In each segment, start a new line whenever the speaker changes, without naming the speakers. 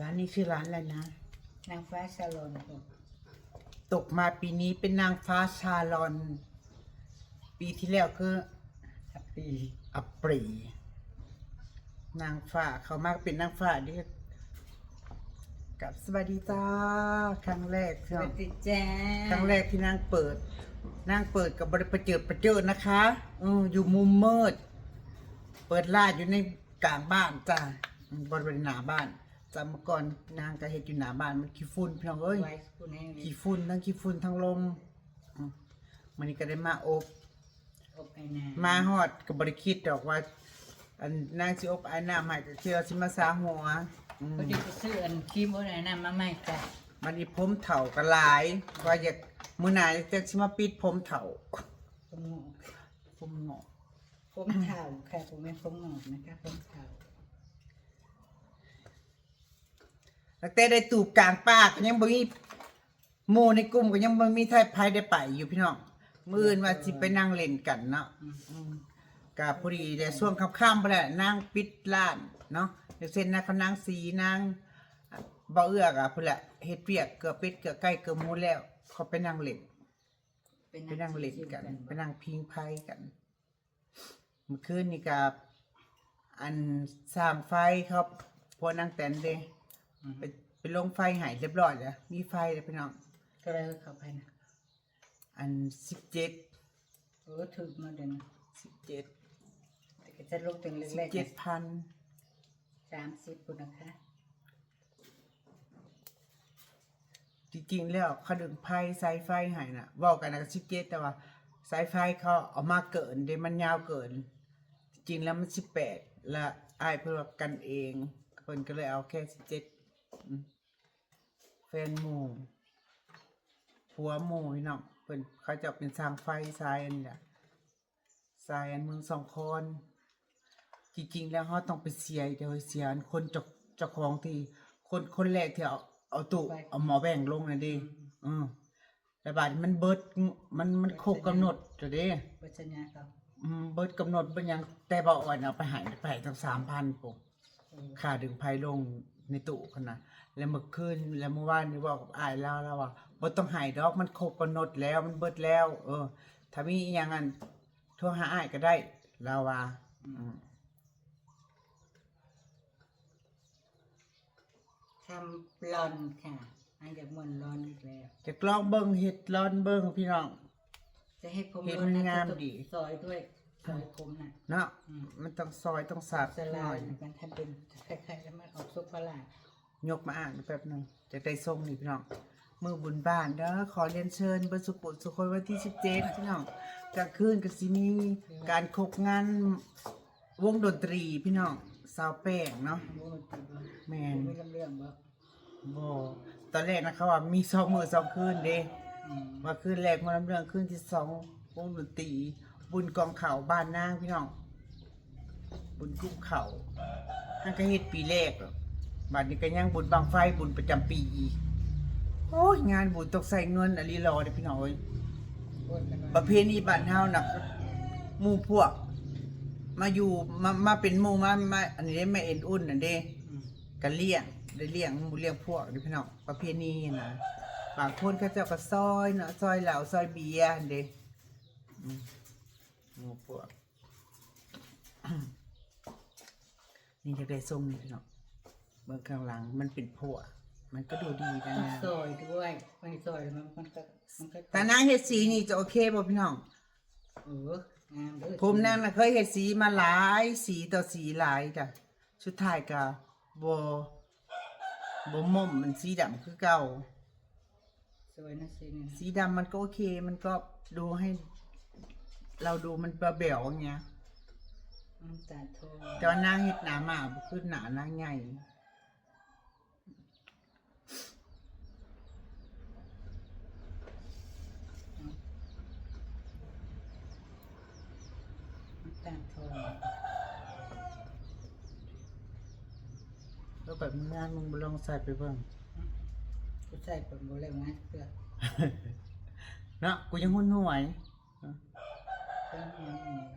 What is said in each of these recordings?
ร้านนี้ชื่อร้านอะไรนะ
นางฟ้าซาลอนค่ะ
ตกมาปีนี้เป็นนางฟ้าชาลอน ปีที่แล้วคือ
ทับปี
อัปปรี นางฟ้าเขามากเป็นนางฟ้าเรียกกับสวัสดีจ้าครั้งแรก
ส
เนาะ
วัสดีจ้า
ครั้งแรกที่นางเปิด นางเปิดกับบริประเจิดประเจิดนะคะอืออยู่มุมมืด เปิดลาดอยู่ในกลางบ้านจ้าอืมบริเวณหน้าบ้าน จำเมื่อก่อนนางก็เห็ดอยู่หน้าบ้านมันขี้ฝุ่นพี่น้องเอ้ย
ไว้คุณให้
ขี้ฝุ่นทั้งขี้ฝุ่นทั้งลมอืมมันนี้ก็ได้มาอบ
อบไอ้นา
มาฮอดกับบริคิดดอกว่า อันนางสิอบไอ้น้ำให้ก็คือสิมาสาหัวอืม
พอดีไปซื้ออันครีมโอ้ยน้ำมาใหม่จ้ะ
มันอีผมเถ่าก็หลายว่าอยากมื้อหน้าจะสิมาปิดผมเถ่า
ผมงอก
ผมงอก
ผมเท่าค่ะผมไม่ผมงอกนะคะผมเท่า
ตั้งแต่ได้ตูบกลางปากยังบ่มีหมู่ในกลุ่มก็ยังบ่มีไทยภายได้ไปอยู่พี่น้องมื้ออื่นว่าสิไปนั่งเล่นกันเนาะ
อืม
ก็พอดีแต่ช่วงค่ำๆไปแหละนางปิดร้านเนาะอย่างเช่นนะเขานางสีนางเบาเอื้อกอะเพื่นแหละเฮ็ดเปียกเกือบเป็ดเกือบไก่เกือบหมูแล้วเขาไปนั่งเล่น ไปนั่งเล่นกัน ไปนั่งพิงไพ่กัน เมื่อคืนนี่กับ อันสร้างไฟครับพวกนางแตนเด้ ไปไปลงไฟใหายเรียบร้อยแล้วมีไฟแล้วพี่น้อง
ก็เลยเข้าไปนะ
อันสิบเจ็ด
โอ้ถึกมาเดี๋ยวนะ
สิบเจ็ด
แต่ก็จะลงเป็น
สิบ
เล็ก
เจ็ดพัน
ๆสามสิบคุณนะคะ
จริงๆแล้วเขาดึงไพ่สายไฟให้น่ะเว่ากันนะสิบเจ็ดแต่ว่าสายไฟเขาเอามาเกินเดยวมันยาวเกิน จริงๆแล้วมันสิบแปดและอ้ายเพื่อกันเองเพิ่นก็เลยเอาแค่สิบเจ็ด แฟนหมู่ผัวหมู่พี่น้องเพิ่นเขาจะเป็นสร้างไฟสายอันเนี่ยสายอันเมืองสองคอนจริงๆ แล้วเขาต้องไปเสียเดี๋ยวเสียอันคนเจ้าเจ้าของที่คนคนแรกที่เอาเอาตู้เอาหมอแบ่งลงน่ะดิอืมแต่บาดนี้มันเบิดมันมันครบกำหนดจะเด้
วัชญาเขา
อืมเบิดกำหนดเป็นหยังแต่บ่อ่อนเอาไปใหายไปให้ตั้งสามพันปุ๊
โอ้
ค่าดึงไพ่ลงในตู้คนน่ะแล้วเมื่อคืนแล้วเมื่อวานนี่บอกกับอายแล้วแล้วว่าบ่ต้องใหายดอกมันครบกำหนดแล้วมันเบิดแล้ว เออ ถ้ามีอหยังอันโทรหาอายก็ได้แล้วว่าอืม
ทำลอนค่ะอันจากมวนลอนอีกแล้ว
จะกลองเบิ่งเฮ็ดร้อนเบิ่งพี่น้อง
จะให้ผม
เห็น
ลอนนะ
งาม
ต้อง
ดี
ซอยด้วย ซอยผมนะ
เนาะ
อืม
มันต้องซอยต้องสาบ
ส
ห
ลา
น่อยย
มันทำเป็นคล้ายๆแล้วมันออกซุปปลาร้าย
กมาอ่านแป๊บหนึงจะได้ส่งนี่พี่น้องมือบุญบ้านเด้อขอเรียนเชิญเบอร์สุขุสุคนวันที่17พี่น้องกลางคืนก็สิมีการคกงานวงดนตรีพี่น้องสาวแป้งเนาะ
โอ้ติดบ่
แม่น
ไม่ลำเรื่องบ่
บ่ตอนแรกนะเขาว่ามีสองมือสองคืนเด้
อืม
ว่าคืนแรกมาลำเรื่องคืนที่สองวงดนตรี บุญกองเขาบ้านนางพี่น้อง บุญกุ้มเขาท่านก็เฮ็ดปีแรกหรอกบัดนี้ก็ยังบุญบางไฟบุญประจำปีอีกโอ้ยงานบุญต้องใส่เงินอะไรรอเด้พี่น้องเอ้ยประเพณีบ้านเฮาน่ะหมู่พวก มาอยู่มามาเป็นหมู่มามาอันนี้ได้มาเอ็นอุ่นน่ะเด้
อืม
ก็เลี้ยงได้เลี้ยงหมู่เลี้ยงพวกเด้พี่น้องประเพณีนะบางคนเขาเจ้าก็ซอยเนาะซอยเหล้าซอยเบียร์เด้ พวก นี่จะได้ส่งนี่พี่น้องเบื้องข้างหลังมันเป็นพวกมันก็ดูดีนะ
ต้องซอยด้วยไม่ซอยมันมันก็มันก็
แต่นางเฮ็ดสีนี่จะโอเคบ่พี่น้อง
เอองามเด้อ
ผมนั่นน่ะเคยเฮ็ดสีมาหลายสีต่อสีหลายจ้ะสุดท้ายก็บ่บ่ม่อมมันสีดำคือเก่า
สวยนะสิเนี่ย
สีดำมันก็โอเค มันก็ดูให้ เราดูมันเบลๆอย่างเงี้ย
น้ำตาลทอง
แต่ว่าหน้าเฮ็ดหนามาบ่คือหนาหน้าใหญ่
น้ำตาลทอง
แล้วแบบงานมึงบ่ลองใส่ไปเบิ่ง
กูใส่เป็นโบเลงนะเพื่อ
เนาะกูยังหุ่นหวย
เพื่อให้มัน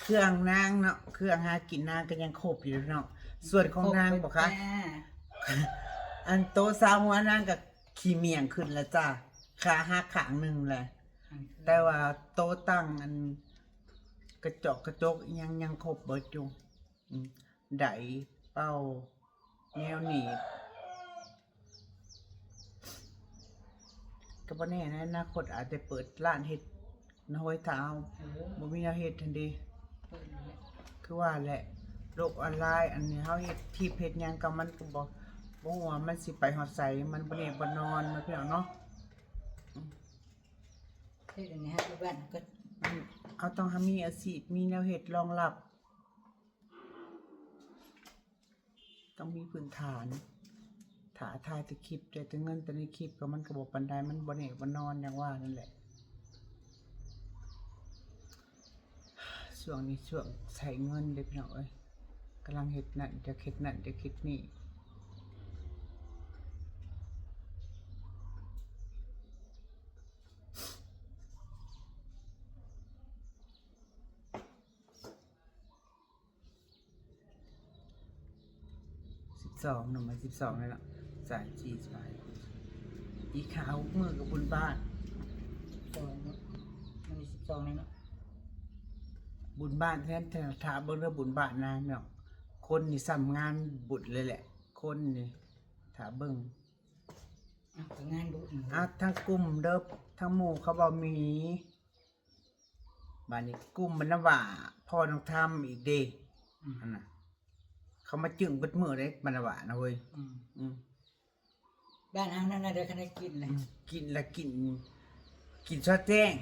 เครื่องนางเนาะเครื่องหากินนางก็ยังครบอยู่เนาะส่วนของนางบอกคะอันโตะสาวหัวนางกับขี้เมียงขึ้นแล้วจ้าขาหักขางหนึ่งแหละแต่ว่าโตะตั้งอันกระจกกระจกยังยังครบเบิดอยู่อืมไดเป้าแนวหนีบ ก็บ่แน่นะอนาคตอาจจะเปิดร้านเฮ็ดน้อยเท้าบ่มีแนวเฮ็ดทันเดี คือว่าแหละโลกออนไลน์ อันนี้เฮาเฮ็ดที่เพจหยังก็มันก็บ่บ่ฮู้ว่ามันสิไปฮอดไสมันบ่แน่บ่นอนนะพี่น้องเนาะ
เฮ็ดอันนี้ฮะบ้านก็
มันเอาต้องหามีอาชีพมีแนวเฮ็ดรองรับ ต้องมีพื้นฐาน ถาถ่ายแต่คลิปแต่แต่เงินแต่ในคลิปก็มันก็บ่ปานใดมันบ่แน่บ่นอนอย่างว่านั่นแหละช่วงนี้ช่วงใช้เงินเด็กหน้อยกำลังเฮ็ดนั่นจะเฮ็ดนั่นจะเฮ็ดนี่สิบสองหนุ่มมาสิบสองเลยล่ะ สายจีสายอีขาวมือกับบุญบ้าน
สองเนาะมันมีสิบสองเลยเนาะ
บุญบ้านแทนแต่ถาเบิ่งเรื่องบุญบ้านนางเนาะคนนี่สำงานบุญเลยแหละ คนนี่ถาเบิ่ง
อะก็งานบุญ
อะทั้งกลุ่มเด้อทั้งหมู่เขาบอกมีบ้านนี้กลุ่มมันนะว่าพ่อต้องทำอีกเด้
อืม
อันน่ะเขามาจึงเบิดมือได้บรรณว่านะเว้ย
อืม
อืม
บ้านเอานั่นน่ะเดี๋ยวคันได้กินเลย
กินและกิน กินชอดแจ้ง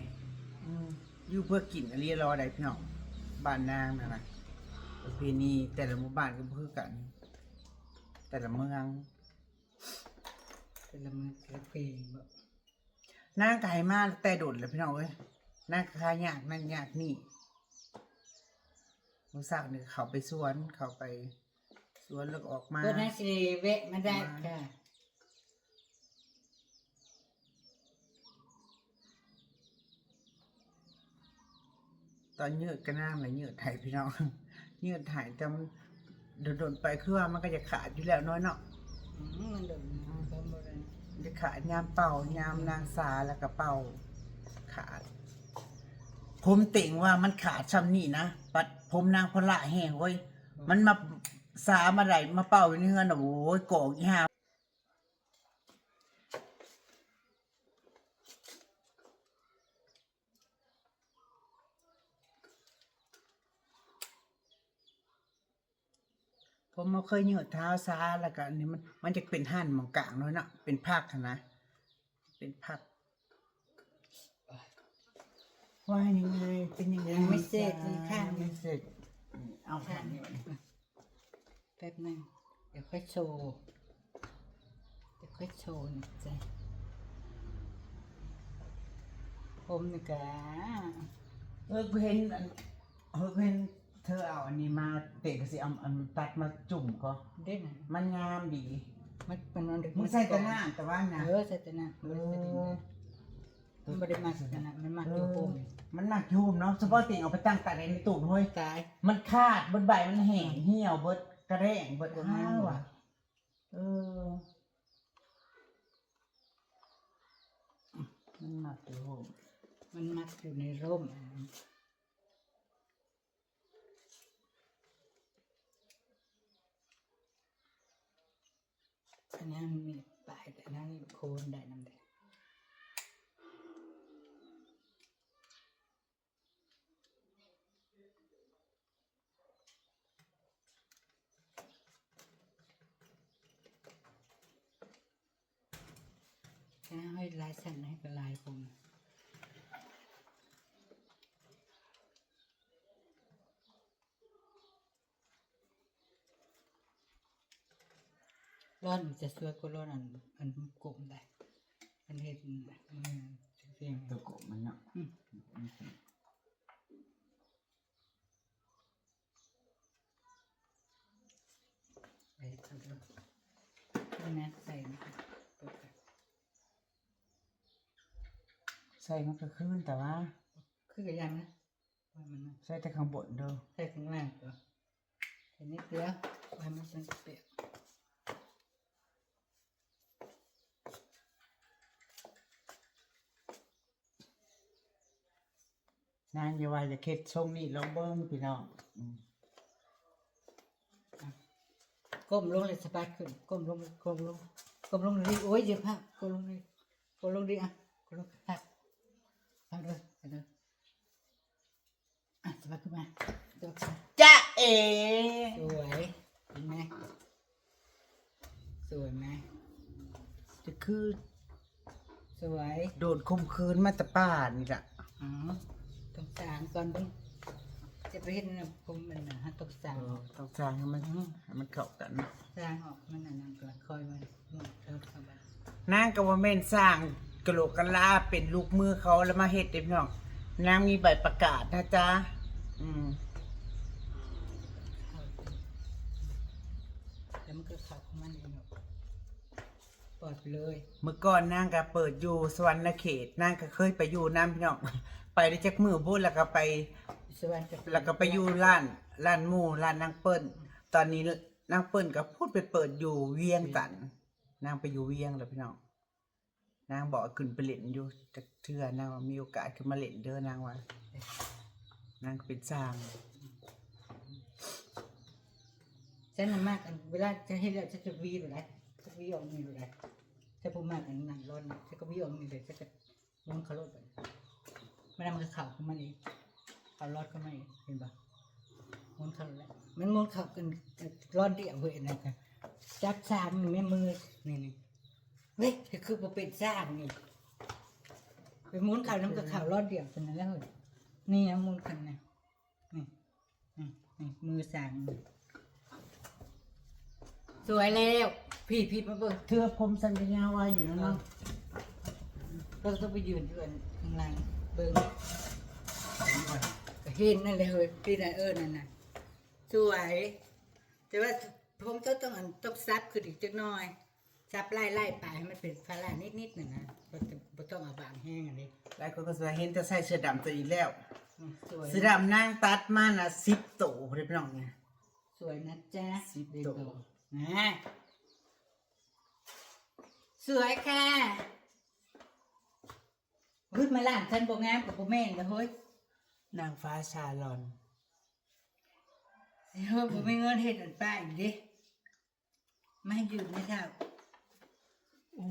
อืมอยู่เพื่อกินอันนี้รอได้พี่น้องบ้านนางนะนะประเพณีแต่ละหมู่บ้านก็บ่คือกัน แต่ละเมือง
เป็นละมือละปีบ่
นางไก่มากแต่โดดเลยพี่น้องเอ้ยนางคายากนั่นยากนี่รู้สักหนึ่งเขาไปสวนเขาไป สวนแล้วก็ออกมา
เพิ่นน่าสิแวะมาได้ค่ะ
ตอนยืดก็นั่งเลยยืดไถพี่น้องยืดไถแต่มันโดดๆไปคือว่ามันก็จะขาดอยู่แล้วน้อยเนาะ
มันโดนเด้
มันจะขาดยามเป่ายามนางสาแล้วก็เป่าขาด ผมติ่งว่ามันขาดซ้ำนี่นะปัดผมนางพละแห้งเว้ยมันมาสามาไหลมาเป่าอยู่ในเฮือนน่ะโอ้ยโกกอีห่า มาเคยเหยียดเท้าซาแล้วก็อันนี้มันมันจะเป็นห่านหมองกลางน้อยเนาะเป็นภาคนะ เป็นภาคว่ายังไงเป็นยังไง
ยังไม่เสร็จอีกข้างห
ไม่
นึ่ง
เสร็จเอา
ข้า
ข้างง
นี้
นี้
แป๊บหนึงเดี๋ยวค่อยโชว์เดี๋ยวค่อยโชว์นะจ๊ะผมนี่กะ
เออกูเห็นอันเออกูเห็น เธอเอาอันนี้มาเตะกสิเอาอันตัดมาจุ่มก็
เด้น่ะ
มันงามดี
มันมันมัน
มึงใส่แต่หน้าแต่ว่านะ
เออใส่แต่หน้า
เอ
มันบ่ได้ใส่แต่หน้ามันบ่ได้มาแต่หน้ามันมาตัวผม
มันหนักอยูมเนาะเฉพาะติ่งเอาไปตั้งตัดในตู้เฮ้ย
ตาย
มันขาดบนใบมันแห้งเหี่ยวเบิดกระแรงเบิด
บ่
อ้า
แม่น
วอะเออมันหนักอยู่โห
มันมัดอยู่ในร่ม อันนี้มันมีปลายแต่อันนั้นโคนได้น้ำแดงแค่ให้ลายสั่นให้เป็นลายผม ร้อนจะสวยกว่าร้อนอันอันกลมได้อันเห็ดมันเพียง
ตัวกบมันเนาะ
ไปทำเลยนี่นะใส่นะคะเปิดกัน
ใส่มันก็ขึ้นแต่ว่า
คือกระยำนะปล่อยมันนะ
ใส่แต่ข้างบนเด้อ
ใส่ข้างล่างก่อใส่นิดเดียวให้มันเป็นเปียก
นางอย่าว่าจะเค็ดทรงนี่ลองเบิ้งพี่น้องอืม
ก้มลงเลยสบายขึ้นก้มลงก้มลงก้มลงดีโอ้ยเดี๋ยวพักก้มลงดีก้มลงดีอะก้มลงพักพักเลยไปเลยอะสบายขึ้นมาเดี๋ยวขึ้น
จ้าเอ
สวยเห็นไหมสวยไหม
จะคือ
สวย
โดนข่มขืนมาแตะป้านี่ล่ะ
อ๋อ ต้องสางก่อนเบิ่งจะไปเห็นนะผมมันนะฮะต้องสาง
เอ
อ
อ
อก
ต้องสร้างให้มันให้มันเข้ากันเนาะ
สางออกมันอันนั้นก่อนคอยมันนวดเธอเข้าไป
นางก็ว่าแม่นสร้างกะโหลกกะลาเป็นลูกมือเขาแล้วมาเฮ็ดเด้พี่น้องนางมีใบประกาศนะจ๊ะอืม
เข้าไปแล้วมันก็เข้าของมันเองหรอกปลอดเลย
เมื่อก่อนนางก็เปิดอยู่สวรรณเขตนางก็เคยไปอยู่น้ำพี่น้อง ไปได้จักมือพูดแล้วก็ไป
สวรรค์จะ
แล้วก็ไปอยู่ร้านร้านหมู่ร้านนางเปิ้ลตอนนี้นางเปิ้ลก็พูดไปเปิดอยู่เวียงจันทน์นางไปอยู่เวียงแล้วพี่น้องนางบอกขึ้นไปเล่นอยู่จักเทื่อนางว่ามีโอกาสขึ้นมาเล่นเด้อนางว่านางก็เป็นสร้าง
ฉันน่ะมากอันเวลาจะให้เราจะจะวีหรือไรจะวีออกนี่หรือไรจะพูดมากอันนั้นร้อนนะจะก็วีออกนี่เลยจะจะลงเขารถไป มันนำมันก็เข่าของมันเองเขารอดก็ไม่เห็นปะม้วนเข่าแล้วมันม้วนเข่ากันร้อนเดียวเว้ยนะจ๊ะจับสามนี่แม่มือนี่นี่เว้ยคือพอเป็นสร้างนี่ไปม้วนเข่าน้ำกับเข่ารอดเดียวเป็นนั่นแล้วเว้ยนี่นะม้วนกันนะนี่นี่นี่มือสร้างนี่สวยแล้วพี่พี่มาเบิ่ง
เทื่อผมสัญญาว่าอยู่แล้วเนาะ
เราต้องไปยืนอยู่อันข้างล่าง เบิ่งก็เห็นนั่นเลยเฮ้ยพี่นายเอิญนั่นน่ะสวย แต่ว่าผมต้องต้องอันต้องซับคืออีกจักหน่อยซับไล่ไล่ไปให้มันเป็นฟารานิดๆน่ะนะบ่ต้องบ่ต้องเอาบางแห้งอันนี้
หลายคนก็จะเห็นแต่ใส่เสื้อดำตัวอีกแล้ว
อืมสวย
เสื้อดำนางตัดมาน่ะสิบโตเลยพี่น้องเนี่ย
สวยนะจ๊ะ
สิบ
เด็ก
โต
โตนะสวยค่ะ เฮ้ยมาล้านฉันบ่งามกับบ่แม่นเลยเฮ้ย
นางฟ้าชาลอน
เฮ้ยบ่มีเงินเฮ็ดอันป้าอีกดิไม่ยืมไม่เท่า
โอ้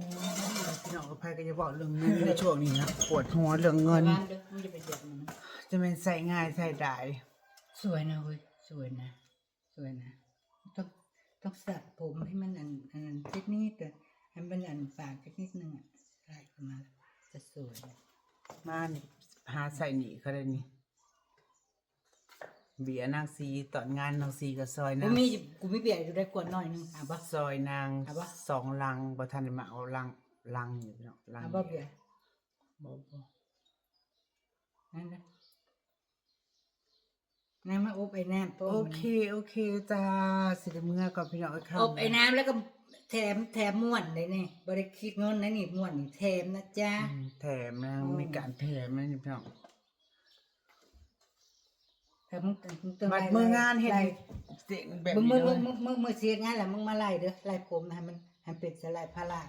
ยพี่น้องกับพายก็จะบอกเรื่องเงินในช่วงนี้นะปวดหัวเรื่องเงิน
ระวังเด้อมันจะไปเจ็บมันนะ
จะเป็นใส่ง่ายใส่ได้
สวยนะเฮ้ยสวยนะ สวยนะ ต้องต้องสระผมให้มันอันอันอันเทคนิคแต่ให้มันอันปากสักนิดนึงอะไล่ขึ้นมาจะสวยนะ
มานี่หาใส่หนีเขาได้นี่เบียร์นางซีตอนงานนางซีกับซอย
กู
นาง
มีกูมีเบียร์อยู่ได้กวนหน่อยนึงอะบ่
ซอยนาง
เอาปะ
สองลังบ่ทันได้มาเอาลังลังอยู่พี่น้องลัง
อะบ่เบียร์
บ่บ่
นั่นนะน้ำมาอบไอ้น้ำต้ม
โอเคโอเคจ้าสิได้เมื่อก่อนพี่น้องเอาเข้า
อบไอ้น้ำแล้วก็แถมแถมม่วนเลยนี่บริคิดเงินนะนี่ม่วนนี่แถมนะจ๊ะ
อืมแถมนะ
อืม
มี การแถมนะนี่พี่น้อง
แต่มึงมึงต้อง
บัด
ไล่
มืองานเฮ็ด
ไล่
เสียงแบบ
มึง
นี้
มึง
เล
มึ
ย
งมึงมึงมึงเสียงานแหละมึงมาไล่เด้อไล่ผมให้มันให้เป็นสลายพารา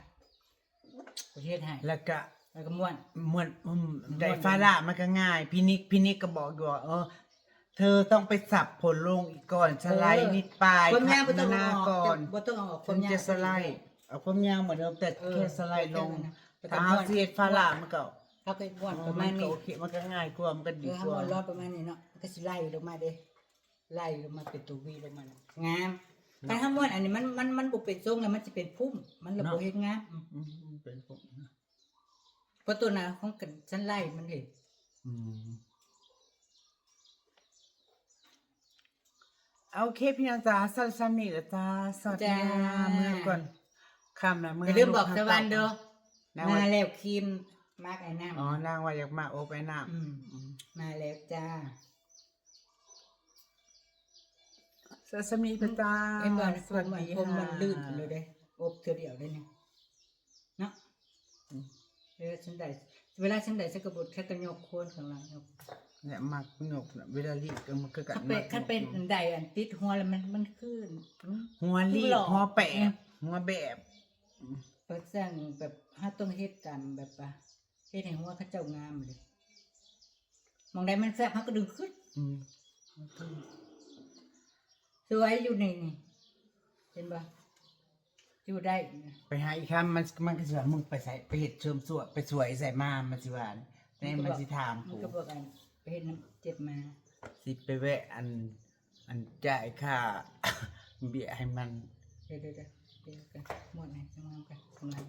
ประเทศไทย
แล้วก็
แล้วก็ม่วน
เหมือนอืม
ม่วน
ไดฟาร่ามันก็ง่ายพี่นิกพี่นิกก็บอกอยู่ว่าเออ เธอต้องไปสับผลลงอีกก่อนสไลด์นิดปลาย
คนยาวบ่ต้อง
ห
เอา
น้า
ออก
ก่อน
บ่ต้องเอาออก
ฉัน
ยาว
จะสไลด์เอาความยาวเหมือนเดิมแต่
เออ
แค่สไลด์ลง
แต่ก็
ถ้า
ม่วน
เอาเสียดฟาร่ามันก็
เขาก็ม่วนประ
มั
มานณ
ก็
นี้
โอเคมันก็ง่ายกว่ามันก็
เอ
ดี
อกให้
ว่า
ม่วนรอดประมาณนี้เนาะมันก็สิไล่ลงมาเด้ไล่ลงมาเป็นตัววีลงมาน่ะงามแต่ถ้าม่วนอันนี้มันมันมันบ่เป็นทรงแล้วมันสิเป็นพุ่ม มันระบ่เฮ็ดงามอืม
อืมอืมเป็นผม
เพราะตัวน่ะของกันฉันไล่มันเห็น
อืมโอเคพี่น้องจ้าสั้นๆนี่แหละจ้าสวัสดีค่ะเมื่อก่อนคำนะเมื่อ
อย่าลืมบอกสวรรค์เด้อ
นา
มา
ว่า
แล้วครีม มากไอ้น้ำ
อ๋อนางว่าอยากมาโอบไอ้น้ำ
อืม
อืม
มาแล้วจ้า
สวัสดีพี่จ้า
ไอ้บอล
สวัสดี
ผมมัน
ค่ะ
ลื่นเลยเด้อบเธอเดียวได้เนี่ยเนาะเวลาฉันได้เวลาฉันได้ฉันกระบุดแค่กระยกโคนข้างหลังยก
เนี่ยมักหนกน่ะเวลาลีกก็มันก็กั
ถ้าเป็นถ้าเป็นอันใดอันติดหัวแล้วมันมันขึ้นมัน
หัวลีกหัวแปบหัวแบบ
เปิดสร้างแบบถ้าต้องเฮ็ดตามแบบว่า เฮ็ดให้หัวเขาเจ้างามเลยมองใดมันแซ่บเขาก็ดึงขึ้น
อืม
สวยอยู่นี่นี่เห็นปะอยู่ได้นะ
ไปหาอีกคำมันมันก็สิว่ามึงไปใส่ไปเห็ดเชิมสวยไปสวยใส่มามันสิหวานแน่มันสิถาม
มัน
กู
ก็บอกอันไปเห็นน้ำเจ็บมา
สิไปแวะอัน อันจ่ายค่า เบี้ยให้มัน
เดี๋ยวเดี๋ยวเดี๋ยวเดี๋ยวกันหมดไหนจะมากันทำงาน